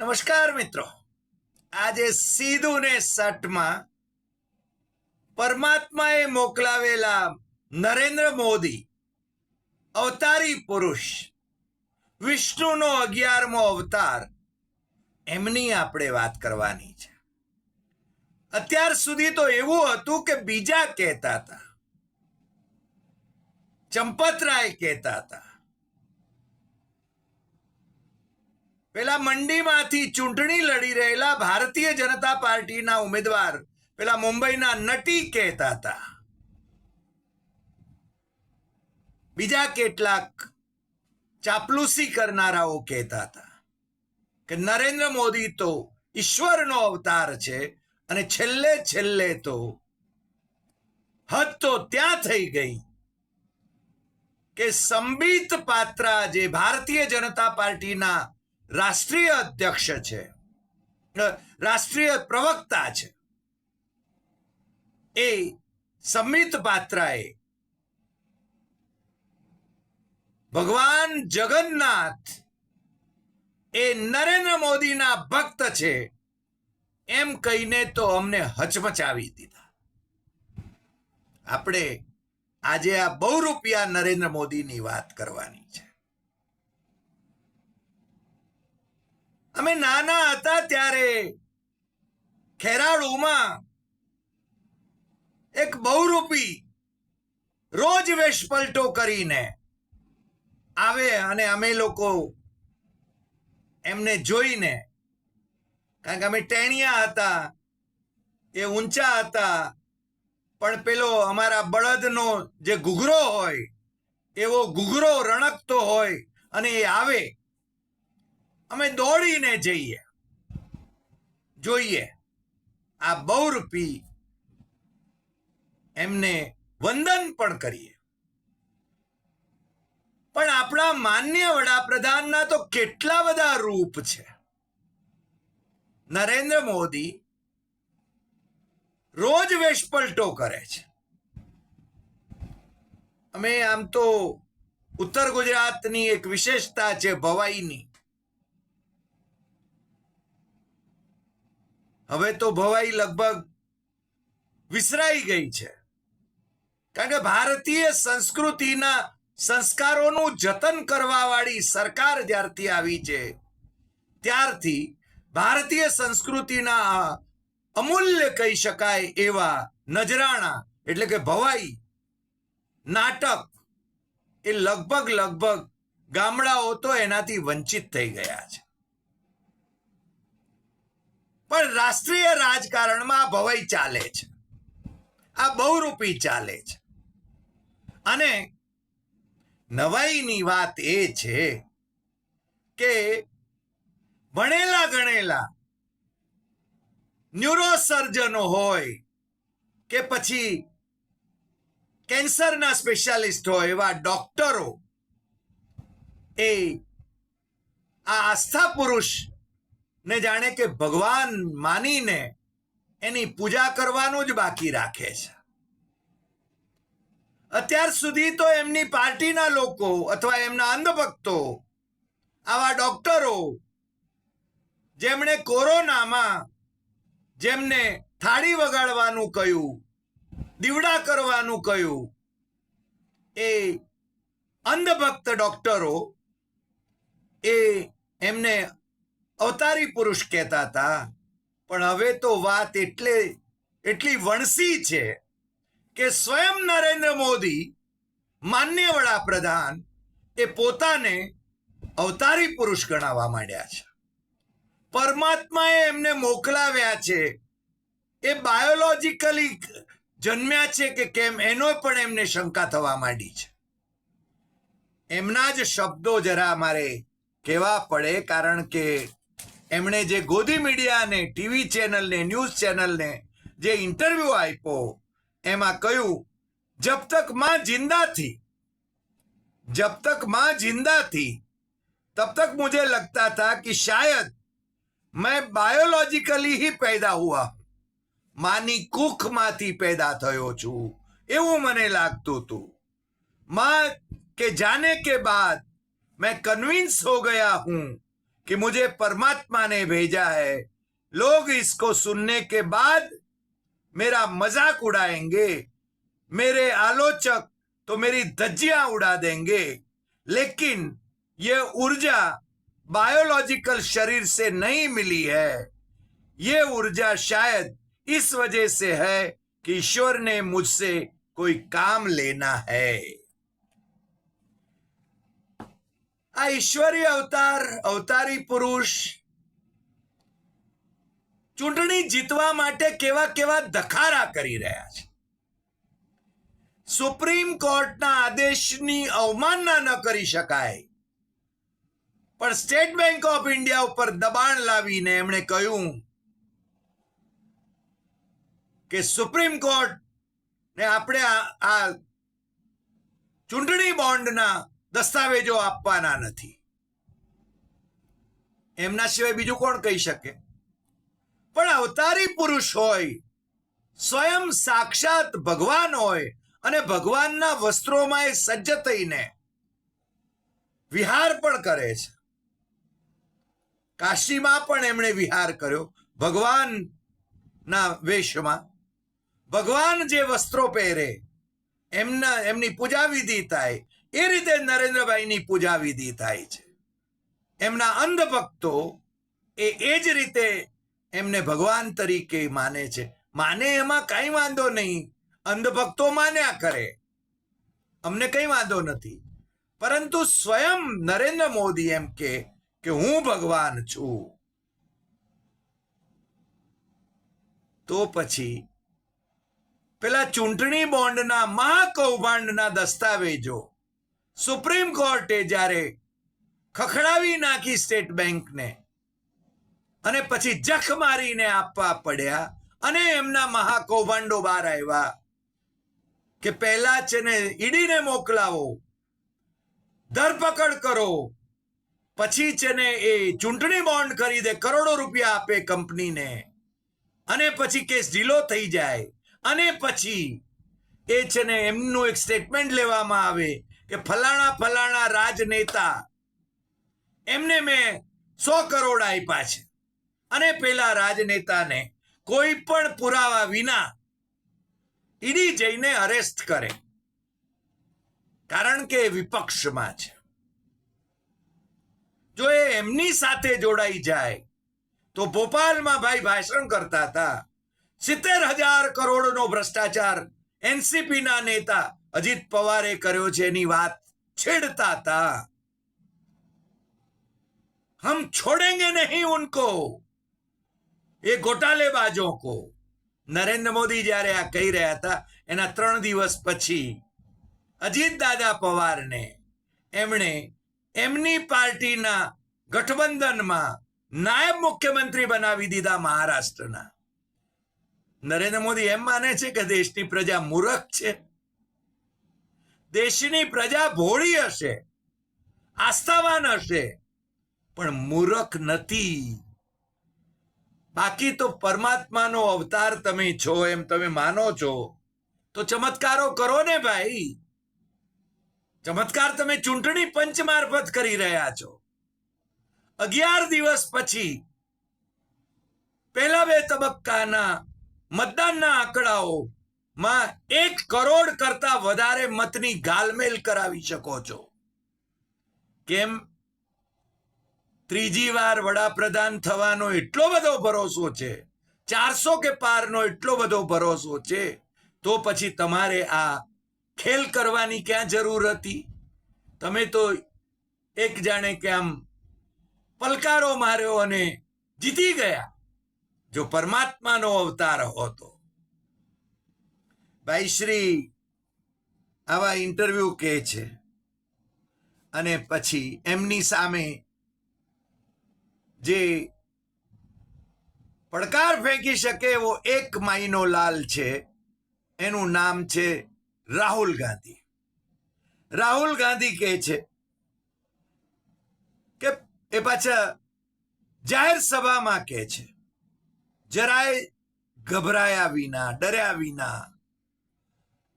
નમસ્કાર મિત્રો. આજે સીધું ને સટમાં પરમાત્માએ મોકલાવેલા નરેન્દ્ર મોદી, અવતારી પુરુષ, વિષ્ણુનો અગિયારમો અવતાર, એમની આપણે વાત કરવાની છે. અત્યાર સુધી તો એવું હતું કે બીજા કહેતા હતા. ચંપતરાય કહેતા હતા. પેલા મંડીમાંથી ચૂંટણી લડી રહેલા ભારતીય જનતા પાર્ટીના ઉમેદવાર, પેલા મુંબઈના નટી કહેતા હતા. બીજા કેટલાક ચાપલુસી કરનારાઓ કહેતા હતા કે નરેન્દ્ર મોદી તો ઈશ્વરનો અવતાર છે અને છેલ્લે છેલ્લે તો હદ તો ત્યાં થઈ ગઈ કે સંબિત પાત્રા જે ભારતીય જનતા પાર્ટીના રાષ્ટ્રીય અધ્યક્ષ છે. રાષ્ટ્રીય પ્રવક્તા છે. એ સમિત પાત્રાએ ભગવાન જગન્નાથ એ નરેન્દ્ર મોદીના ભક્ત છે એમ કહીને તો અમને હચમચાવી દીધા. આપણે આજે આ બહુ રૂપિયા નરેન્દ્ર મોદીની વાત કરવાની છે. અમે નાના હતા ત્યારે ખેરાળુમાં એક બહુરૂપી રોજ વેશપલટો કરીને આવે અને અમે લોકો એમને જોઈને, કારણ કે અમે ટેણિયા હતા, એ ઊંચા હતા, પણ પેલો અમારા બળદનો જે ઘૂઘરો હોય, એવો ઘૂઘરો રણકતો હોય અને એ આવે અમે દોડીને જઈએ. જોઈએ. આ બહુ રૂપી એમને વંદન પણ કરીએ. પણ આપણા માન્ય વડાપ્રધાનના તો કેટલા બધા રૂપ છે. નરેન્દ્ર મોદી રોજ વેશપલટો કરે છે. અમે આમ તો ઉત્તર ગુજરાતની એક વિશેષતા છે ભવાઈની. હવે તો ભવાઈ લગભગ વિસરાઈ ગઈ છે. કારણ કે ભારતીય સંસ્કૃતિના સંસ્કારોનું જતન કરવાવાળી સરકાર જ્યારથી આવી છે, ત્યારથી ભારતીય સંસ્કૃતિના અમૂલ્ય કહી શકાય એવા નજરાણા, એટલે કે ભવાઈ, નાટક, એ લગભગ લગભગ ગામડાઓ તો એનાથી વંચિત થઈ ગયા છે. પણ રાષ્ટ્રીય રાજકારણમાં ભવાઈ ચાલે છે. આ બહુરૂપી ચાલે છે. અને નવાઈની વાત એ છે કે ભણેલા ગણેલા ન્યુરોસર્જનો હોય કે પછી કેન્સરના સ્પેશિયાલિસ્ટ હોય એવા ડોક્ટરો એ આ આસ્થા પુરુષ ને જાણે કે ભગવાન માનીને એની પૂજા કરવાનું જ બાકી રાખે છે. અત્યાર સુધી તો એમની પાર્ટીના લોકો અથવા એમના અંધભક્તો, આવા ડોક્ટરો, જેમણે કોરોનામાં જેમને થાળી વગાડવાનું કહ્યું, દીવડા કરવાનું કહ્યું, એ અંધભક્ત ડોક્ટરો એ એમને અવતારી પુરુષ કહેતા હતા. પણ હવે તો વાત એટલે, એટલી વણસી છે કે સ્વયં નરેન્દ્ર મોદી, માન્ય વડાપ્રધાન, એ પોતાને અવતારી પુરુષ ગણાવવા માંડ્યા છે. પરમાત્માએ એમને મોકલાવ્યા છે. એ બાયોલોજીકલી જન્મ્યા છે કે કેમ, એનો પણ એમને શંકા થવા માંડી છે. એમના જ શબ્દો જરા મારે કહેવા પડે, કારણ કે એમણે જે ગોદી મીડિયાને ટીવી ચેનલને ન્યૂઝ ચેનલને જે ઇન્ટરવ્યુ આપ્યો એમાં કહ્યું જબ તક માં जिंदा थी जब तक मां जिंदा थी तब तक मुझे लगता था कि शायद मैं बायोलॉजिकली ही पैदा हुआ हूं માની કુખમાંથી પેદા થયો છું એવું મને લાગતું હતું मां के जाने के बाद मैं कन्विंस हो गया हूं कि मुझे परमात्मा ने भेजा है। लोग इसको सुनने के बाद मेरा मज़ाक उड़ाएँगे, मेरे आलोचक तो मेरी धज्जियाँ उड़ा देंगे। लेकिन ये ऊर्जा बायोलॉजिकल शरीर से नहीं मिली है। ये ऊर्जा शायद इस वजह से है कि ईश्वर ने मुझसे कोई काम लेना है। આ અવતાર, અવતારી પુરુષ ચૂંટણી જીતવા માટે કેવા કેવા દખારા કરી રહ્યા છે. સુપ્રીમ કોર્ટના આદેશની અવમાનના ન કરી શકાય. પણ સ્ટેટ બેંક ઓફ ઇન્ડિયા ઉપર દબાણ લાવીને એમણે કહ્યું કે સુપ્રીમ કોર્ટ ને આપણે આ ચૂંટણી બોન્ડના દસ્તાવેજો આપવાના નથી. એમના સિવાય બીજું કોણ કહી શકે? પણ અવતારી પુરુષ હોય, સ્વયં સાક્ષાત ભગવાન હોય અને ભગવાનના વસ્ત્રોમાં એ સજ્જ થઈને વિહાર પણ કરે છે. કાશીમાં પણ એમણે વિહાર કર્યો. ભગવાનના વેશમાં. ભગવાન જે વસ્ત્રો પહેરે, એમના, એમની પૂજા વિધિ થાય એ રીતે નરેન્દ્રભાઈની પૂજા વિધિ થાય છે. એમના અંધભક્તો એ એ જ રીતે એમને ભગવાન તરીકે માને છે. માને એમાં કઈ વાંધો નહીં. અંધભક્તો માન્યા કરે. અમને કઈ વાંધો નથી. પરંતુ સ્વયં નરેન્દ્ર મોદી એમ કે કે હું ભગવાન છું. તો પછી પેલા ચૂંટણી બોન્ડના મહાકૌભાંડના દસ્તાવેજો સુપ્રીમ કોર્ટે જ્યારે ખખડાવી નાખી સ્ટેટ બેંકને અને પછી જખ મારીને આપવા પડ્યા અને એમના મહાકૌભાંડો બહાર આવ્યા કે પહેલા છે ને ઈડીને મોકલાવો, ધરપકડ કરો, પછી છે ને એ ચૂંટણી બોન્ડ ખરીદે કરોડો રૂપિયા આપે કંપનીને અને પછી કેસ ઢીલો થઈ જાય અને પછી એ છે ને એમનું એક સ્ટેટમેન્ટ લેવામાં આવે કે ફલાણા ફલાણા રાજનેતા એમને મેં સો કરોડ આપ્યા છે. અને પેલા રાજનેતાને કોઈ પણ પુરાવા વિના ઈડી જઈને અરેસ્ટ કરે. કારણ કે વિપક્ષમાં છે. જો એ એમની સાથે જોડાઈ જાય, તો ભોપાલમાં ભાઈ ભાષણ કરતા હતા. સિત્તેર હજાર કરોડનો ભ્રષ્ટાચાર એનસીપી ના નેતા અજીત પવારે કર્યો છે એની વાત છેડતા હતા હમ છોડેંગે નહીં ઉનકો. એ ગોટાલેબાજો કો. નરેન્દ્ર મોદી જ્યારે આ કહી રહ્યા હતા, એના ત્રણ દિવસ પછી અજીત દાદા પવારને એમણે એમની પાર્ટીના ગઠબંધનમાં નાયબ મુખ્યમંત્રી બનાવી દીધા મહારાષ્ટ્રના. નરેન્દ્ર મોદી એમ માને છે કે દેશની પ્રજા મૂરખ છે. દેશની પ્રજા ભોળી હશે, આસ્થાવાન હશે, પણ મૂરખ નથી. બાકી તો પરમાત્માનો અવતાર તમે છો એમ તમે માનો છો, તો ચમત્કારો કરો ને ભાઈ. ચમત્કાર તમે ચૂંટણી પંચ મારફત કરી રહ્યા છો. અગિયાર દિવસ પછી, પહેલા બે તબક્કાના મતદાનના આંકડાઓ માં એક કરોડ કરતા વધારે મતની ગાલમેલ કરાવી શકો છો. કેમ? ત્રીજી વાર વડાપ્રધાન થવાનો એટલો બધો ભરોસો છે, ચારસો કે પારનો એટલો બધો ભરોસો છે, તો પછી તમારે આ ખેલ કરવાની ક્યાં જરૂર હતી? તમે તો એક જાણે કે આમ પલકારો માર્યો અને જીતી ગયા, જો પરમાત્માનો અવતાર હોતો ભાઈ શ્રી આવા ઇન્ટરવ્યુ કે છે. અને પછી એમની સામે જે પડકાર ફેંકી શકે એવો એક માઈનો લાલ છે, એનું નામ છે રાહુલ ગાંધી. રાહુલ ગાંધી કહે છે કે એ પાછા જાહેર સભામાં કહે છે, જરાય ગભરાયા વિના, ડર્યા વિના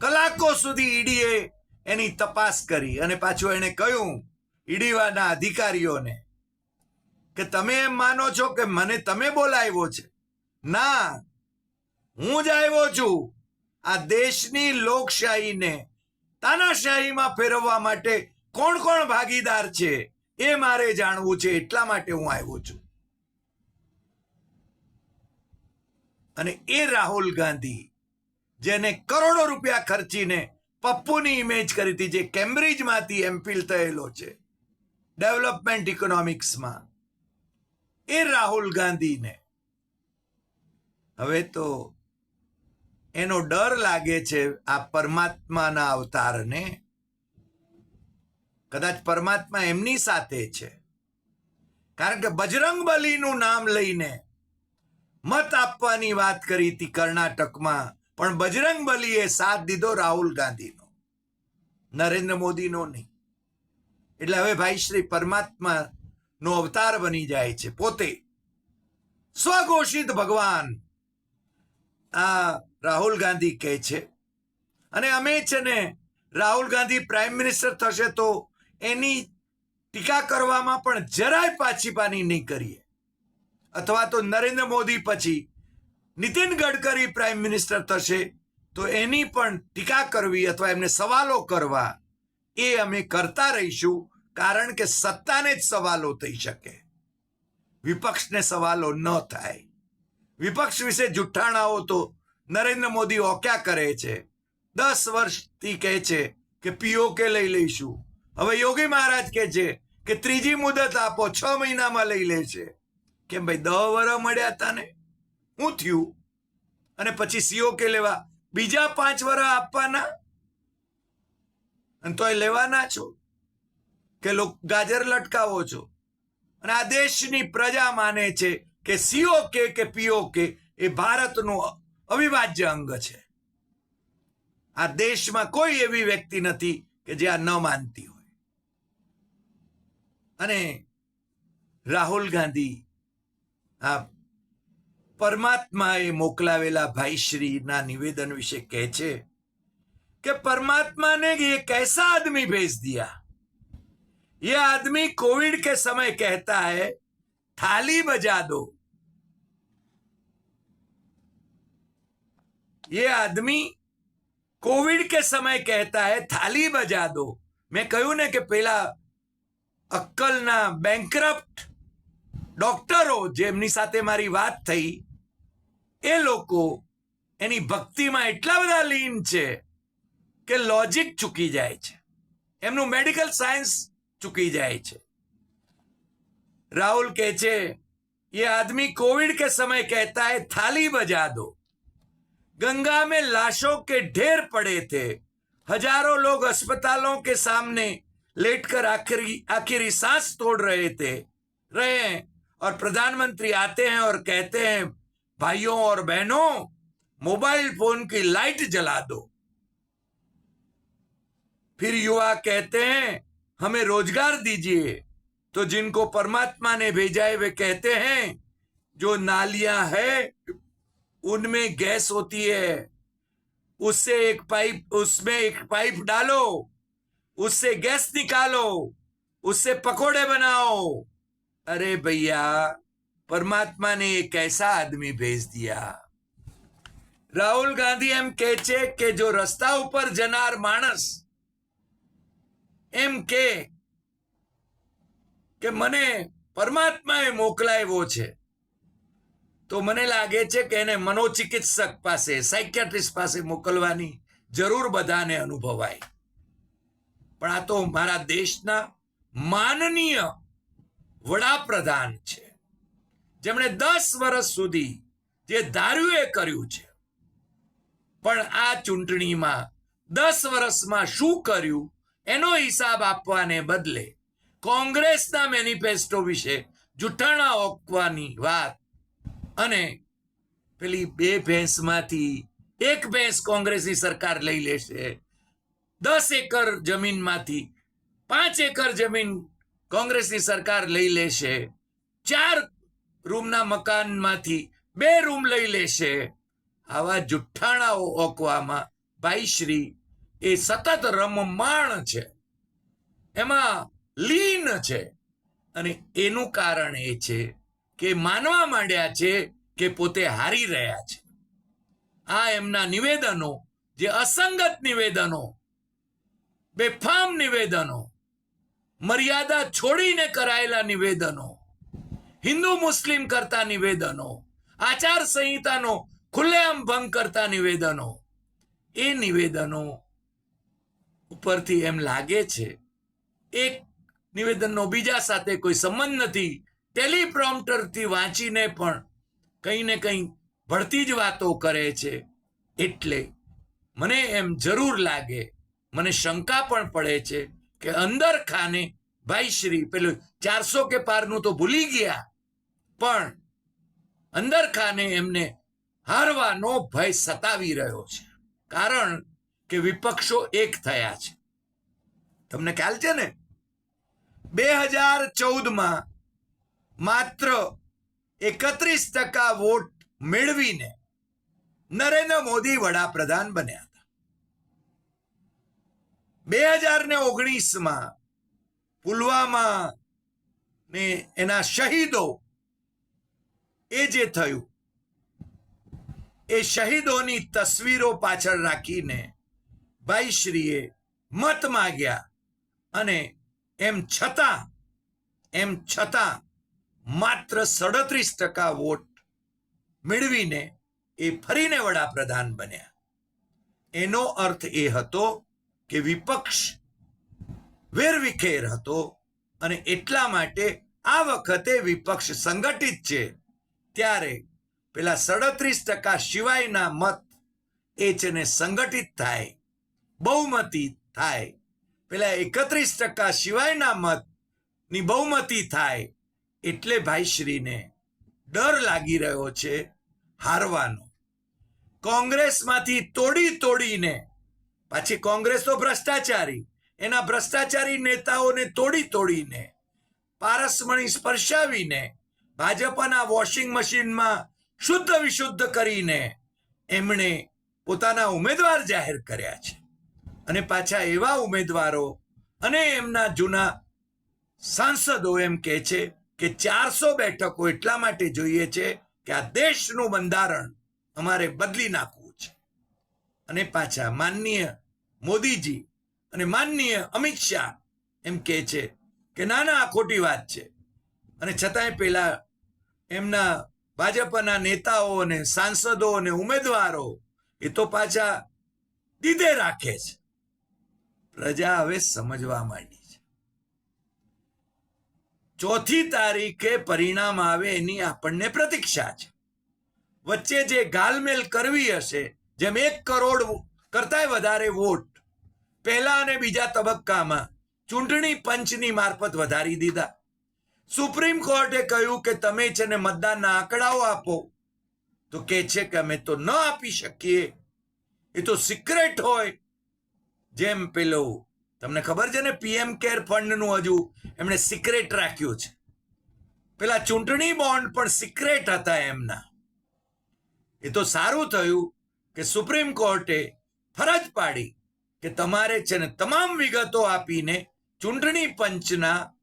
કલાકો સુધી ઈડીએ એની તપાસ કરી અને પાછું એણે કહ્યું ઈડીવાના અધિકારીઓને કે તમે એમ માનો છો કે મને તમે બોલાવ્યો છે? ના, હું જ આવ્યો છું આ દેશની લોકશાહીને તાનાશાહીમાં ફેરવવા માટે કોણ કોણ ભાગીદાર છે એ મારે જાણવું છે, એટલા માટે હું આવ્યો છું. અને એ રાહુલ ગાંધી જેને કરોડો રૂપિયા ખર્ચીને પપ્પુની ઇમેજ કરી હતી, જે કેમ્બ્રિજમાંથી એમફિલ થયેલો છે. ડેવલપમેન્ટ ઇકોનોમિક્સમાં એ રાહુલ ગાંધીને. હવે તો એનો ડર લાગે છે આ પરમાત્માના અવતારને. કદાચ પરમાત્મા એમની સાથે છે. કારણ કે બજરંગ બલીનું નામ લઈને મત આપવાની વાત કરી હતી કર્ણાટકમાં. પણ બજરંગ બલીએ સાથ દીધો રાહુલ ગાંધીનો. નરેન્દ્ર મોદીનો નહીં. એટલે હવે ભાઈ શ્રી પરમાત્મા નો અવતાર બની જાય છે પોતે. સ્વઘોષિત ભગવાન આ રાહુલ ગાંધી કહે છે. અને અમે છે ને રાહુલ ગાંધી પ્રાઇમ મિનિસ્ટર થશે તો એની ટીકા કરવામાં પણ જરાય પાછી પાની નહીં કરીએ. અથવા તો નરેન્દ્ર મોદી પછી નીતિન ગડકરી પ્રાઇમ મિનિસ્ટર થશે, તો એની પણ ટીકા કરવી અથવા એમને સવાલો કરવા એ અમે કરતા રહીશું, કારણ કે સત્તાને જ સવાલો થઈ શકે. વિપક્ષને સવાલો ન થાય. વિપક્ષ વિશે જુઠ્ઠાણાઓ તો નરેન્દ્ર મોદી ઓક્યા કરે છે. દસ વર્ષથી કહે છે કે પીઓકે લઈ લઈશું. હવે યોગી મહારાજ કહે છે કે ત્રીજી મુદત આપો, છ મહિનામાં લઈ લે છે કેમ ભાઈ દહ વર્ષ મળ્યા હતા ને શું થયું? અને પછી સીઓ કે લેવા? બીજા પાંચ વરા આપવાના? અને તોય લેવાના છો? કે ગાજર લટકાવો છો? અને આ દેશની પ્રજા માને છે કે સીઓ કે કે પીઓ કે એ ભારતનું અવિભાજ્ય અંગ છે. આ દેશમાં કોઈ એવી વ્યક્તિ નથી કે જે આ ન માનતી હોય. અને રાહુલ ગાંધી, આ પરમાત્માએ મોકલાવેલા ભાઈશ્રીના નિવેદન વિશે કહે છે कि परमात्मा ने ये कैसा आदमी भेज दिया ये आदमी कोविड के समय कहता है थाली बजा दो ये आदमी कोविड के समय कहता है थाली बजा दो મેં કહ્યું ને કે પેલા અક્કલના બેંકરપ્ટ ડોક્ટરો જેમની સાથે મારી વાત થઈ એ લોકો એની ભક્તિમાં એટલા બધા લીન છે કે लॉजिक ચૂકી જાય છે એમનું મેડિકલ સાયન્સ ચૂકી જાય છે राहुल કહે છે ये आदमी कोविड के समय कहता है थाली बजा दो गंगा में लाशों के ढेर पड़े थे हजारों लोग अस्पतालों के सामने लेटकर आखिरी आखिरी सांस तोड़ रहे थे रहे हैं और प्रधानमंत्री आते हैं और कहते हैं, भाइयों और बहनों, मोबाइल फ़ोन की लाइट जला दो। फिर युवा कहते हैं, हमें रोज़गार दीजिए। तो जिनको परमात्मा ने भेजा है, वे कहते हैं, जो नालियाँ है, उनमें गैस होती है। उससे एक पाइप, उसमें एक पाइप डालो। उससे गैस निकालो। उससे पकोड़े बनाओ। अरे भैया परमात्मा ने एक ऐसा आदमी भेज दिया રાહુલ ગાંધી એમ કહે છે કે જો રસ્તા ઉપર જનાર માણસ એમ કે કે મને પરમાત્માએ મોકલાવ્યો છે તો મને લાગે છે કે એને મનોચિકિત્સક પાસે સાયકિયાટ્રિસ્ટ પાસે મોકલવાની જરૂર બધાને અનુભવાય પણ આ તો મારા દેશના માનનીય વડાપ્રધાન છે. જેમણે દસ વર્ષ સુધી જે ધાર્યું એ કર્યું છે. પણ આ ચૂંટણીમાં દસ વર્ષમાં શું કર્યું, એનો હિસાબ આપવાને બદલે કોંગ્રેસના મેનિફેસ્ટો વિશે જૂઠાણા ઓકવાની વાત. અને પેલી બે ભેંસમાંથી એક ભેંસ કોંગ્રેસની સરકાર લઈ લેશે. દસ એકર જમીનમાંથી પાંચ એકર જમીન કોંગ્રેસની સરકાર લઈ લેશે, ચાર રૂમના મકાનમાંથી બે રૂમ લઈ લેશે. આવા જુઠ્ઠાણાઓ ઓકવામાં ભાઈશ્રી એ સતત રમમાણ છે. એમાં લીન છે. અને એનું કારણ એ છે કે માનવા માંડ્યા છે કે પોતે હારી રહ્યા છે. આ એમના નિવેદનો, જે અસંગત નિવેદનો, બેફામ નિવેદનો મર્યાદા છોડીને કરાયેલા નિવેદનો, હિન્દુ મુસ્લિમ કરતા નિવેદનો, આચાર સંહિતાનો ખુલ્લેઆમ ભંગ કરતા નિવેદનો, એ નિવેદનો ઉપરથી એમ લાગે છે, એક નિવેદનનો બીજા સાથે કોઈ સંબંધ નથી. ટેલિપ્રોમ્પ્ટરથી વાંચીને પણ કંઈ ને કંઈ ભળતી જ વાતો કરે છે. એટલે મને એમ જરૂર લાગે, મને શંકા પણ પડે છે કે અંદર ખાને ભાઈ શ્રી, પેલું ચારસો કે પારનું તો ભૂલી ગયા. પણ અંદર ખાને એમને હારવાનો ભય સતાવી રહ્યો છે. કારણ કે વિપક્ષો એક થયા છે. તમને ખ્યાલ છે ને? બે હજાર ચૌદમાં માત્ર એકત્રીસ ટકા વોટ મેળવીને નરેન્દ્ર મોદી વડાપ્રધાન બન્યા. બે હજાર ને ઓગણીસમાં પુલવામા ને એના શહીદો, એ જે થયું, એ શહીદોની તસવીરો પાછળ રાખીને ભાઈશ્રીએ મત માગ્યા અને એમ છતાં એમ છતાં માત્ર સડત્રીસ ટકા વોટ મેળવીને એ ફરીને વડાપ્રધાન બન્યા. એનો અર્થ એ હતો કે વિપક્ષ વેરવિખેર હતો અને એટલા માટે આ વખતે વિપક્ષ સંગઠિત છે. ત્યારે પેલા સડત્રીસ ટકા સિવાયના મત એ છે ને સંગઠિત થાય, બહુમતી થાય. પેલા એકત્રીસ ટકા સિવાયના મતની બહુમતી થાય એટલે ભાઈશ્રીને ડર લાગી રહ્યો છે હારવાનો. કોંગ્રેસમાંથી તોડી તોડીને પાછી કોંગ્રેસ તો ભ્રષ્ટાચારી. એના ભ્રષ્ટાચારી નેતાઓને તોડી તોડીને, પારસમણી સ્પર્શાવીને, ભાજપના વોશિંગ મશીનમાં શુદ્ધ વિશુદ્ધ કરીને એમણે પોતાના ઉમેદવાર જાહેર કર્યા છે. અને પાછા એવા ઉમેદવારો અને એમના જૂના સાંસદો એમ કહે છે કે ચારસો બેઠકો એટલા માટે જોઈએ છે કે આ દેશનું બંધારણ અમારે બદલી નાખવું છે. અને પાછા માનનીય મોદીજી અને માનનીય અમિત શાહ એમ કહે છે કે ના ના ખોટી વાત છે. અને છતાંય પેલા એમના ભાજપના નેતાઓ અને સાંસદો અને ઉમેદવારો એ તો પાછા દીધે રાખે છે. પ્રજા હવે સમજવા માંડી છે. ચોથી તારીખે પરિણામ આવે એની આપણને પ્રતીક્ષા છે. વચ્ચે જે ગાલમેલ કરવી હશે, જેમ એક કરોડ કરતાંય વધારે વોટ પહેલા અને બીજા તબક્કામાં ચૂંટણી પંચની મારફત વધારી દીધા. સુપ્રીમ કોર્ટે કહ્યું કે તમે છે ને મતદાનના આંકડાઓ આપો. તો કે છે કે અમે તો ન આપી શકીએ. એ તો સિક્રેટ હોય. જેમ પેલો, તમને ખબર છે ને પીએમ કેર ફંડનું હજુ એમણે સિક્રેટ રાખ્યું છે. પેલા ચૂંટણી બોન્ડ પણ સિક્રેટ હતા એમના. એ તો સારું થયું કે સુપ્રીમ કોર્ટે ફરજ પાડી કે તમારે છે ને તમામ વિગતો આપીને ચૂંટણી પંચના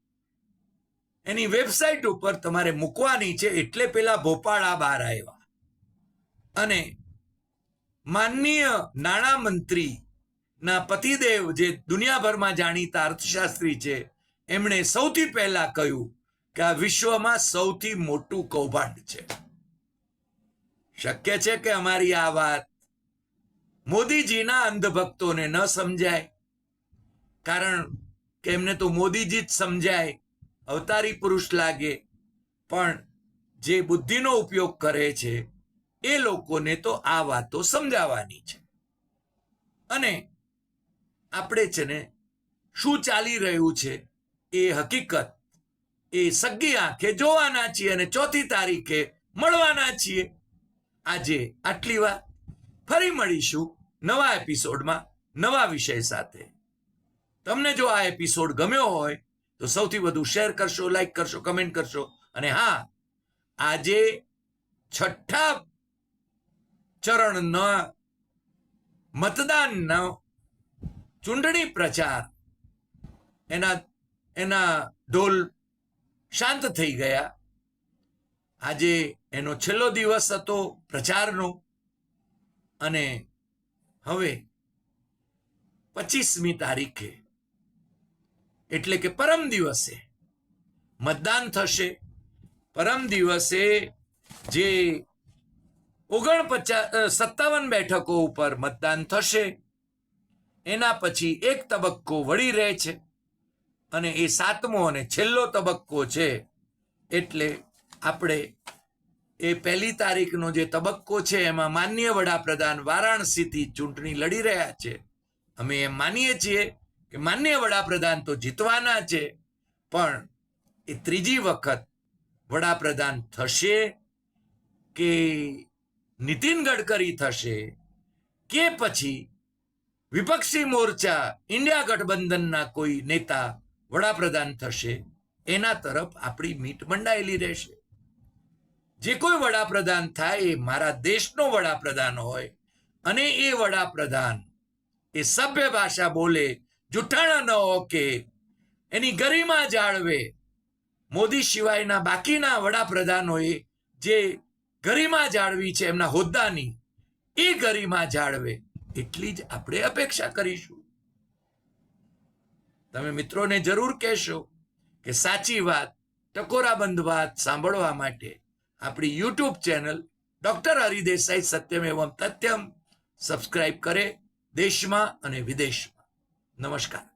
એની વેબસાઇટ ઉપર તમારે મૂકવાની છે એટલે પેલા ભોપાળા બહાર આવ્યા. અને માનનીય નાણામંત્રી ના પતિદેવ જે દુનિયાભરમાં જાણીતા અર્થશાસ્ત્રી છે, એમણે સૌથી પહેલા કહ્યું કે આ વિશ્વમાં સૌથી મોટું કૌભાંડ છે. શક્ય છે કે અમારી આ વાત મોદીજીના અંધભક્તોને ન સમજાય. કારણ કે એમને તો મોદીજી જ સમજાય, અવતારી પુરુષ લાગે. પણ જે બુદ્ધિનો ઉપયોગ કરે છે, એ લોકોને તો આ વાતો સમજાવવાની છે. અને આપણે છે ને, શું ચાલી રહ્યું છે, એ હકીકત, એ સગી આંખે જોવાના છીએ અને ચોથી તારીખે મળવાના છીએ. આજે આટલી વાત. ફરી મળીશું નવા એપિસોડમાં નવા વિષય સાથે. તમને જો આ એપિસોડ ગમ્યો હોય, તો સૌથી વધુ શેર કરશો, લાઈક કરશો, કમેન્ટ કરશો અને હા, આજે છઠ્ઠા ચરણના મતદાનનો ચૂંટણી પ્રચાર. એના એના ઢોલ શાંત થઈ ગયા. આજે એનો છેલ્લો દિવસ હતો પ્રચારનો. અને હવે પચીસમી તારીખે, એટલે કે પરમ દિવસે મતદાન થશે. પરમ દિવસે જે ઓગણપચાસ સત્તાવન બેઠકો ઉપર મતદાન થશે, એના પછી એક તબક્કો વળી રહે છે અને એ સાતમો અને છેલ્લો તબક્કો છે, એટલે આપણે એ પહેલી તારીખનો જે તબક્કો છે, એમાં માન્ય વડાપ્રધાન વારાણસીથી ચૂંટણી લડી રહ્યા છે. અમે એમ માનીએ છીએ કે માન્ય વડાપ્રધાન તો જીતવાના છે, પણ એ ત્રીજી વખત વડાપ્રધાન થશે કે નીતિન ગડકરી થશે કે પછી વિપક્ષી મોરચા ઇન્ડિયા ગઠબંધનના કોઈ નેતા વડાપ્રધાન થશે, એના તરફ આપણી મીટ મંડાયેલી રહેશે. જે કોઈ વડાપ્રધાન થાય, એ મારા દેશનો વડાપ્રધાન હોય અને એ વડાપ્રધાન એ સભ્ય ભાષા બોલે, જુઠ્ઠાણા ન ઓકે, એની ગરિમા જાળવે. મોદી સિવાયના બાકીના વડાપ્રધાનોએ જે ગરિમા જાળવી છે એમના હોદ્દાની, એ ગરિમા જાળવે. એટલી જ આપણે અપેક્ષા કરીશું. તમે મિત્રોને જરૂર કહેશો કે સાચી વાત, ટકોરાબંધ વાત સાંભળવા માટે આપણી YouTube channel doctor Hari Desai Satyam Evam Tathyam subscribe કરે દેશમાં અને વિદેશમાં. નમસ્કાર.